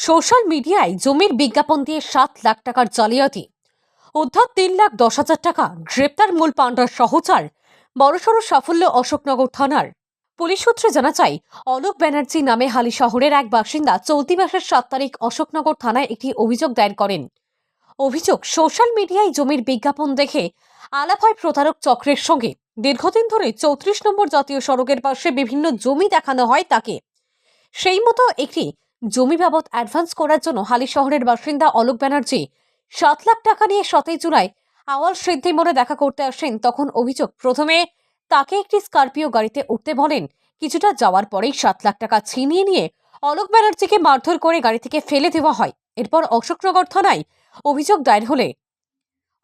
Social মিডিয়ায় জমির বিজ্ঞাপন দিয়ে সাত লাখ টাকার জালিয়াতি। উদ্ধার তিন লাখ দশ হাজার টাকা, গ্রেপ্তার মূল পাণ্ডার সহচার, বড়সড় সাফল্য অশোকনগর থানার। পুলিশ সূত্রে জানা যায়, অলোক ব্যানার্জি নামে হালি শহরের এক বাসিন্দা চলতি মাসের সাত তারিখ অশোকনগর থানায় একটি অভিযোগ দায়ের করেন। অভিযোগ, সোশ্যাল মিডিয়ায় জমির বিজ্ঞাপন দেখে আলাপ হয় প্রতারক চক্রের সঙ্গে। দীর্ঘদিন ধরে চৌত্রিশ নম্বর জাতীয় সড়কের পাশে বিভিন্ন জমি দেখানো হয় তাকে। সেই মতো একটি জমি বাবদ অ্যাডভান্স করার জন্য হালি শহরের বাসিন্দা অলোক ব্যানার্জি সাত লাখ টাকা নিয়ে সতেই জুলাই আওয়াল সিদ্ধি মোড়ে দেখা করতে আসেন তখন অভিযোগ। প্রথমে তাকে একটি স্করপিও গাড়িতে উঠতে বলেন। কিছুটা যাওয়ার পরেই সাত লাখ টাকা ছিনিয়ে নিয়ে অলোক ব্যানার্জিকে মারধর করে গাড়ি থেকে ফেলে দেওয়া হয়। এরপর অশোকনগর থানায় অভিযোগ দায়ের হলে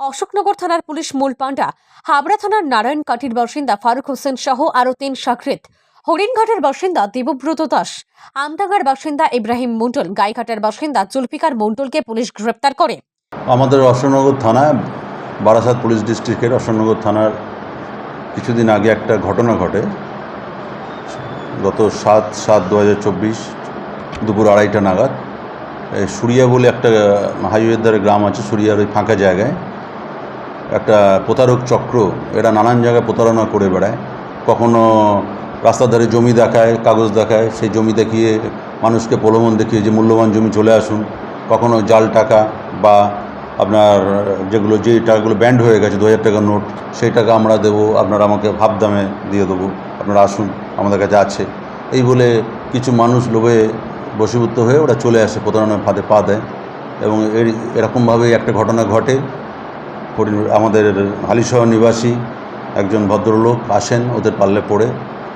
অশোকনগর থানার পুলিশ মূল পাণ্ডা, হাবড়া থানার নারায়ণ কাঠির বাসিন্দা ফারুক হোসেন সহ আরও তিন সাকৃত হরিণঘাটের বাসিন্দা দেবব্রত দাস আমডাঙ্গার বাসিন্দা ইব্রাহিম মণ্ডল, গাইঘাটের বাসিন্দা জুলফিকার মণ্ডলকে পুলিশ গ্রেপ্তার করে। আমাদের অশোকনগর থানায় বারাসাত পুলিশ ডিস্ট্রিক্টের অশোকনগর থানার কিছুদিন আগে একটা ঘটনা ঘটে। গত সাত সাত দু দুপুর আড়াইটা নাগাদ সুরিয়া বলে একটা হাইওয়ের ধারে গ্রাম আছে, সুরিয়ার ওই ফাঁকা জায়গায়। একটা প্রতারক চক্র, এরা নানান জায়গায় প্রতারণা করে বেড়ায়। কখনো রাস্তার ধারে জমি দেখায়, কাগজ দেখায়, সেই জমি দেখিয়ে মানুষকে প্রলোভন দেখিয়ে যে মূল্যবান জমি চলে আসুন। কখনো জাল টাকা বা আপনার যেগুলো যে টাকাগুলো ব্যান্ড হয়ে গেছে দু হাজার টাকার নোট, সেই টাকা আমরা দেবো, আপনারা আমাকে ভাব দামে দিয়ে দেবো, আপনারা আসুন, আমাদের কাছে আছে। এই বলে কিছু মানুষ লোভে বশীভূত হয়ে ওরা চলে আসে, প্রতারণার ফাঁদে পা দেয় এবং এর, এরকমভাবেই একটা ঘটনা ঘটে। আমাদের হালিশহর নিবাসী একজন ভদ্রলোক আসেন, ওদের পাল্লে পড়ে।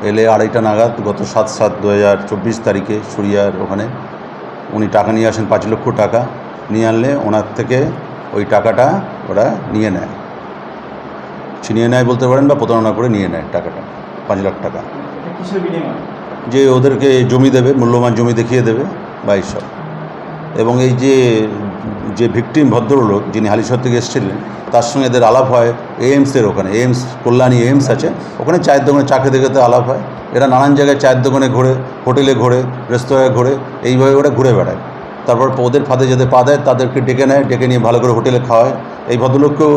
এলে আড়াইটা নাগাদ গত সাত সাত দু হাজার চব্বিশ তারিখে সুরিয়ার ওখানে উনি টাকা নিয়ে আসেন পাঁচ লক্ষ টাকা নিয়ে আনলে ওনার থেকে ওই টাকাটা ওরা নিয়ে নেয়। ছিনিয়ে নেয় বলতে পারেন বা প্রতারণা করে নিয়ে নেয় টাকাটা পাঁচ লাখ টাকা। যে ওদেরকে জমি দেবে মূল্যবান জমি দেখিয়ে দেবে বা এইসব। এবং এই যে যে ভিকটিম ভদ্রলোক যিনি হালিশহর থেকে এসেছিলেন, তার সঙ্গে এদের আলাপ হয় এইমসের ওখানে এইমস কল্যাণী এইমস আছে, ওখানে চায়ের দোকানে চা খেতে খেতে আলাপ হয়। এরা নানান জায়গায় চায়ের দোকানে ঘোরে, হোটেলে ঘোরে, রেস্তোরাঁয় ঘোরে, এইভাবে ওরা ঘুরে বেড়ায়। তারপর ওদের ফাঁদে যাদের পা দেয়, তাদেরকে ডেকে নেয়, ডেকে নিয়ে ভালো করে হোটেলে খাওয়ায়। এই ভদ্রলোককেও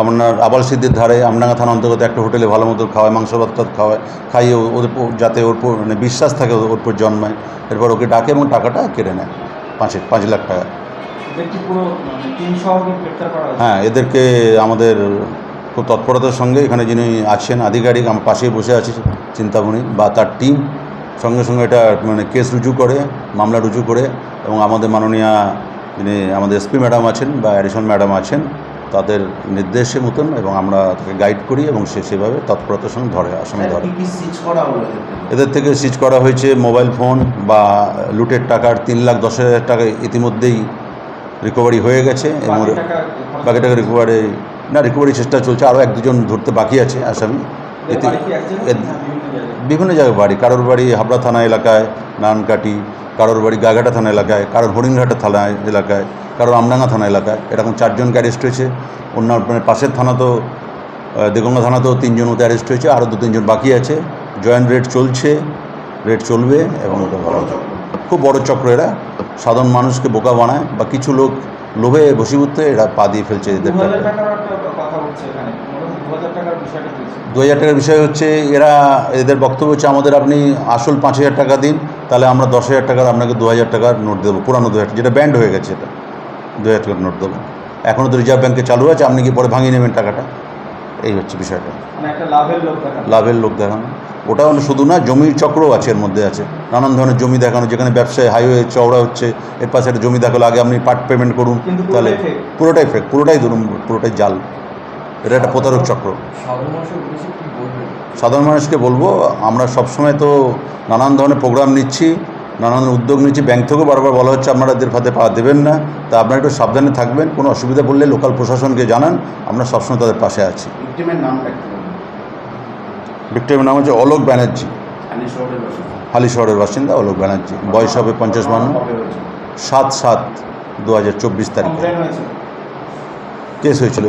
আপনার আবাল সিদ্ধির ধারে আমডাঙ্গা থানা অন্তর্গত একটা হোটেলে ভালো মতো খাওয়ায় মাংস ভাত খাওয়ায়, খাইয়ে ওদের যাতে ওর মানে বিশ্বাস থাকে ওর উপর জন্মায় এরপর ওকে ডাকে এবং টাকাটা কেটে নেয়, পাঁচে পাঁচ লাখ টাকা। হ্যাঁ এদেরকে আমাদের খুব তৎপরতার সঙ্গে এখানে যিনি আছেন আধিকারিক আমার পাশেই বসে আছে চিন্তামণি বা তার টিম সঙ্গে সঙ্গে এটা মানে কেস রুজু করে মামলা রুজু করে এবং আমাদের মাননীয়া যিনি আমাদের এসপি ম্যাডাম আছেন বা অ্যাডিশন ম্যাডাম আছেন তাদের নির্দেশে মতন এবং আমরা তাকে গাইড করি এবং সে সেভাবে তৎপরতার সঙ্গে ধরে আসামি ধরে? এদের থেকে সিজ করা হয়েছে মোবাইল ফোন বা লুটের টাকার তিন লাখ দশ হাজার টাকা ইতিমধ্যেই রিকভারি হয়ে গেছে এবং বাকি টাকা রিকভারি না রিকভারি চেষ্টা চলছে আরও এক দুজন ধরতে বাকি আছে আসামি। এতে বিভিন্ন জায়গায়? বাড়ি কারোর বাড়ি হাবড়া থানা এলাকায় নানকাটি কারোর বাড়ি গাঘাটা থানা এলাকায় কারোর হরিণঘাটা থানা এলাকায় কারোর আমডাঙ্গা থানা এলাকায়। এরকম চারজনকে অ্যারেস্ট হয়েছে? অন্য মানে পাশের থানা তো দেগঙ্গা থানাতেও তিনজন মতো অ্যারেস্ট হয়েছে আরও দু তিনজন বাকি আছে। জয়েন্ট রেড চলছে রেড চলবে এবং ওটা ভালো খুব বড় চক্র এরা। সাধারণ মানুষকে বোকা বানায় বা কিছু লোক লোভে বসীভূত হয়ে এরা পা দিয়ে ফেলছে এদের? দু হাজার টাকার বিষয় হচ্ছে এরা এদের বক্তব্য হচ্ছে আমাদের আপনি আসল পাঁচ হাজার টাকা দিন তাহলে আমরা দশ হাজার টাকার আপনাকে দু হাজার টাকার নোট দেবো পুরানো দু হাজার যেটা ব্যান্ড হয়ে গেছে এটা দু হাজার টাকার নোট দেবো। এখনও তো রিজার্ভ ব্যাঙ্কে চালু আছে আপনি কি পরে ভাঙিয়ে নেবেন টাকাটা। এই হচ্ছে বিষয়টা। মানে লাভের লোক দেখা লাভের লোক দেখানো। ওটাও শুধু না জমির চক্রও আছে এর মধ্যে আছে। নানান ধরনের জমি দেখানো যেখানে ব্যবসায় হাইওয়ে চওড়া হচ্ছে এর পাশে একটা জমি দেখাল আগে আপনি পার্ট পেমেন্ট করুন তাহলে পুরোটাই ফেক পুরোটাই ধরুন পুরোটাই জাল। এটা একটা প্রতারক চক্র। সাধারণ মানুষকে বলব আমরা সবসময় তো নানান ধরনের প্রোগ্রাম নিচ্ছি নানান উদ্যোগ নিচ্ছি ব্যাংক থেকেও বারবার বলা হচ্ছে আপনারা এদের ফাতে পা দেবেন না। তা আপনারা একটু সাবধানে থাকবেন। কোনো অসুবিধা পড়লে লোকাল প্রশাসনকে জানান। আমরা সবসময় তাদের পাশে আছি। ভিক্টিমের নাম হচ্ছে অলোক ব্যানার্জি। হালি শহরের বাসিন্দা। অলোক ব্যানার্জি। বয়স হবে পঞ্চাশ হয়েছে? সাত সাত দু হাজার চব্বিশ তারিখে। কেস হয়েছিল।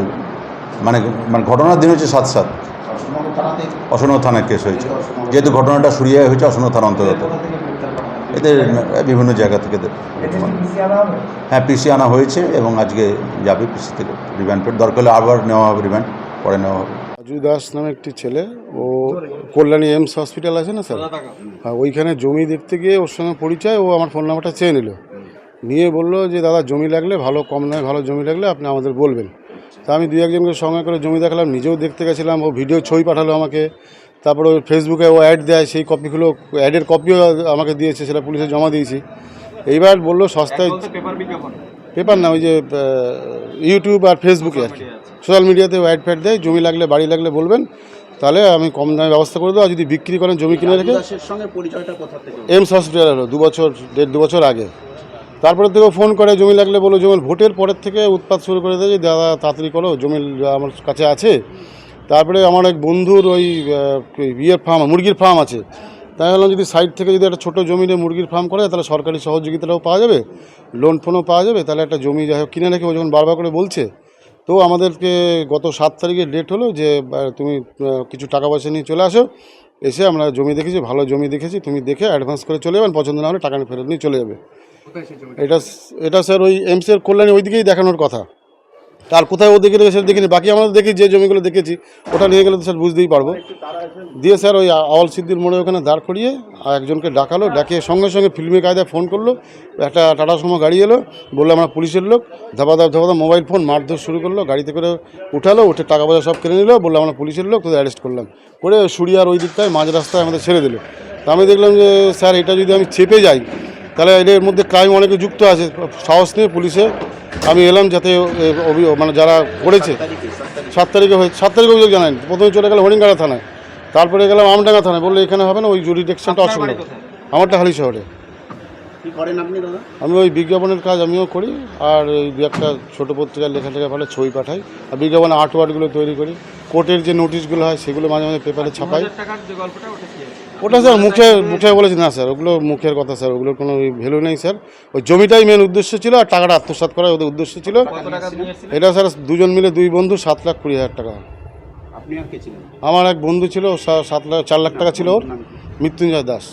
মানে মানে ঘটনার দিন হচ্ছে সাত সাত। অসনগর থানায় কেস হয়েছে। যেহেতু ঘটনাটা সুরিয়ায় হয়েছে অসনগর থানা অন্তর্গত। এদের বিভিন্ন জায়গা থেকে এদের- হ্যাঁ পিসি আনা হয়েছে এবং আজকে যাবে পিসি থেকে। রিমান্ড দরকার হলে আবার নেওয়া হবে রিমান্ড পরে নেওয়া হবে। রাজু দাস নামে একটি ছেলে ও কল্যাণী এমস হসপিটাল আছে না স্যার? হ্যাঁ ওইখানে জমি দেখতে গিয়ে ওর সঙ্গে পরিচয় ও আমার ফোন নাম্বারটা চেয়ে নিল। নিয়ে বলল যে দাদা জমি লাগলে ভালো কম নয় ভালো জমি লাগলে আপনি আমাদের বলবেন। তা আমি দুই একজনকে সঙ্গে করে জমি দেখালাম নিজেও দেখতে গেছিলাম ও ভিডিও ছবি পাঠালো আমাকে। তারপরে ওই ফেসবুকে ও অ্যাড দেয় সেই কপিগুলো অ্যাডের কপিও আমাকে দিয়েছে সেটা পুলিশে জমা দিয়েছি। এইবার বলল সস্তায় পেপার না ওই যে ইউটিউব আর ফেসবুকে আর কি। সোশ্যাল মিডিয়াতে অ্যাড ফ্যাড দেয় জমি লাগলে বাড়ি লাগলে বলবেন তাহলে আমি কম দামে ব্যবস্থা করে দেবো আর যদি বিক্রি করেন জমি কিনে রেখে এমস হসপিটাল হলো? দু বছর দেড় দু বছর আগে। তারপরে থেকে ফোন করে জমি লাগলে বলো জমি ভোটের পরের থেকে উৎপাত শুরু করে দেয় যে দাদা তাড়াতাড়ি করো জমি আমার কাছে আছে। তারপরে আমার এক বন্ধুর ওই ইয়ের ফার্ম মুরগির ফার্ম আছে। তাই বললাম যদি সাইড থেকে যদি একটা ছোটো জমিতে মুরগির ফার্ম করে তাহলে সরকারি সহযোগিতাটাও পাওয়া যাবে লোন ফোনও পাওয়া যাবে তাহলে একটা জমি যাই হোক কিনে রেখে ও যখন বারবার করে বলছে তো আমাদেরকে গত সাত তারিখে ডেট হলো যে তুমি কিছু টাকা পয়সা নিয়ে চলে আসো এসে আমরা জমি দেখেছি ভালো জমি দেখেছি তুমি দেখে অ্যাডভান্স করে চলে যাবেন পছন্দ না হলে টাকা ফেরত নিয়ে চলে যাবে। এটা এটা স্যার ওই এমসের কল্যাণী ওই দিকেই দেখানোর কথা। আর কোথায় ও দেখে সেটা দেখিনি, বাকি আমরা দেখি যে জমিগুলো দেখেছি, ওটা নিয়ে গেলে তো স্যার বুঝতেই পারব। দিয়ে স্যার ওই আওয়াল সিদ্দির মোড়ে ওখানে দাঁড় করিয়ে একজনকে ডাকালো ডাকিয়ে সঙ্গে সঙ্গে ফিল্মি কায়দায় ফোন করল, একটা টাটা সময় গাড়ি এলো, বলল আমরা পুলিশের লোক ধাপাধাপ ধাপাধাপ মোবাইল ফোন মারধর শুরু করল, গাড়িতে করে উঠালো, উঠে টাকা পয়সা সব কিনে নিল, বলল আমরা পুলিশের লোক, তোদের অ্যারেস্ট করলাম। করে সুরিয়ার ওই দিকটায়, মাঝ রাস্তায় আমাদের ছেড়ে দিল। তা আমি দেখলাম যে, স্যার, এটা যদি আমি চেপে যাই তাহলে এর মধ্যে ক্রাইম অনেকে যুক্ত আছে। সাহস নিয়ে পুলিশে আমি এলাম যাতে মানে যারা করেছে সাত তারিখে হয়ে সাত তারিখে অভিযোগ জানাই প্রথমে চলে গেলাম হরিণগাড়া থানায়। তারপরে গেলাম আমডাঙ্গা থানায়। বলল এখানে হবে না ওই জুরিডিকশনটা অসুবিধা আমারটা হালি শহরে। আমি ওই বিজ্ঞাপনের কাজ আমিও করি আর এই দু একটা ছোটো পত্রিকার লেখা লেখা ভালো ছবি পাঠাই। আর বিজ্ঞাপনে আর্ট ওয়ার্ডগুলো তৈরি করি। কোর্টের যে নোটিশগুলো হয় সেগুলো মাঝে মাঝে পেপারে ছাপাই। টাকার যে গল্পটা ওটা স্যার মুখে মুখে বলেছি না স্যার ওগুলো মুখের কথা স্যার ওগুলোর কোনো ভ্যালু নেই স্যার। ওই জমিটাই মেন উদ্দেশ্য ছিল আর টাকাটা আত্মসাৎ করা ওদের উদ্দেশ্য ছিল। এটা স্যার দুজন মিলে দুই বন্ধু সাত লাখ কুড়ি হাজার টাকা। আপনি আর কে ছিলেন? আমার এক বন্ধু ছিল সাত লাখ চার লাখ টাকা ছিল ওর মৃত্যুঞ্জয় দাস।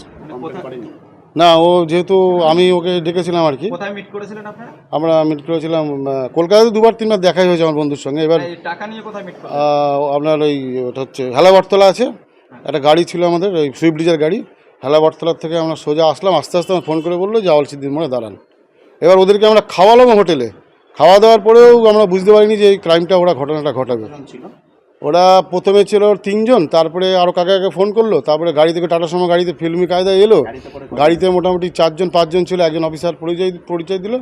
না ও যেহেতু আমি ওকে ডেকেছিলাম আর কি। কোথায় মিট করেছিলেন আপনারা? আমরা মিট করেছিলাম কলকাতাতে দুবার তিনবার দেখাই হয়েছে আমার বন্ধুর সঙ্গে। এবার এই টাকা নিয়ে কোথায় মিট করেন আহ, আপনার ওই ওটা হচ্ছে হেলাবরতলা আছে। একটা গাড়ি ছিল আমাদের, ওই সুইফট ডিজার গাড়ি। হেলাবরতলার থেকে আমরা সোজা আসলাম, আস্তে আস্তে আমার ফোন করে বলল যে আওয়াল সিদ্দিন মোড়ে দাঁড়ান। এবার ওদেরকে আমরা খাওয়ালাম হোটেলে। খাওয়া দাওয়ার পরেও আমরা বুঝতে পারিনি যে এই ক্রাইমটা ওরা ঘটনাটা ঘটাবে। ওরা প্রথমে ছিল তিনজন তারপরে আরও কাকে কাকে ফোন করল তারপরে গাড়ি থেকে টাটার সময় গাড়িতে ফিল্মি কায়দা এলো গাড়িতে মোটামুটি চারজন পাঁচজন ছিল একজন অফিসার পরিচয় পরিচয় দিল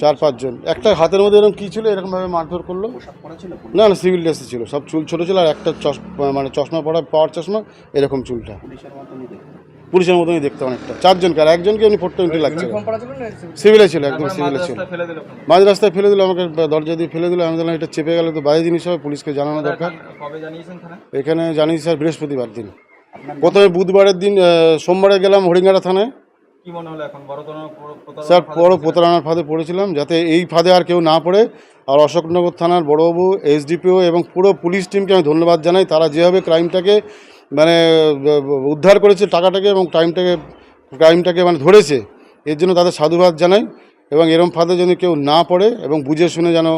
চার পাঁচজন। একটা হাতের মধ্যে এরকম কী ছিল এরকমভাবে মারধর করল? না না সিভিল ড্রেসে ছিল সব চুল ছোটো ছিল আর একটা চশ মানে চশমা পড়া পাওয়ার চশমা এরকম চুলটা। পুলিশের মতনই দেখতে অনেকটা। চারজনকে আর একজনকে এমনি ফোরটো এন্ট্রি লাগছে। সিভিলে ছিল একদম সিভিলে ছিল। মাঝ রাস্তায় ফেলে দিল আমাকে দরজা দিয়ে ফেলে দিল আমি বললাম এটা চেপে গেলে তো বাজে জিনিস হবে পুলিশকে জানানো দরকার। এখানে জানি স্যার বৃহস্পতিবার দিন। প্রথমে বুধবারের দিন সোমবারে গেলাম হরিঙ্গাড়া থানায়। স্যার বড় প্রতারণার ফাঁদে পড়েছিলাম যাতে এই ফাঁদে আর কেউ না পড়ে। আর অশোকনগর থানার বড়বাবু এসডিপিও এবং পুরো পুলিশ টিমকে আমি ধন্যবাদ জানাই। তারা যেভাবে ক্রাইমটাকে মানে উদ্ধার করেছে টাকাটাকে এবং টাইমটাকে ক্রাইমটাকে মানে ধরেছে। এর জন্য তাদের সাধুবাদ জানাই এবং এরম ফাঁদে যেন কেউ না পড়ে এবং বুঝে শুনে যেন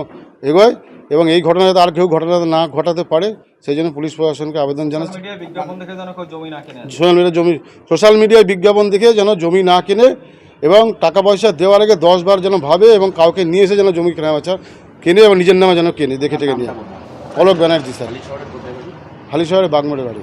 এগোয় এবং এই ঘটনা যাতে আর কেউ ঘটনা না ঘটাতে পারে সেই জন্য পুলিশ প্রশাসনকে আবেদন জানাচ্ছি। সোশ্যাল মিডিয়া জমি সোশ্যাল মিডিয়ায় বিজ্ঞাপন দেখে যেন জমি না কিনে এবং টাকা পয়সা দেওয়ার আগে দশ বার যেন ভাবে এবং কাউকে নিয়ে এসে যেন জমি কেনা বেচা কিনে এবং নিজের নামে যেন কেনে দেখে টেকে নিয়ে অলোক ব্যানার্জি স্যার। এই শহরের হালি শহরে বাগমোড়ে বাড়ি।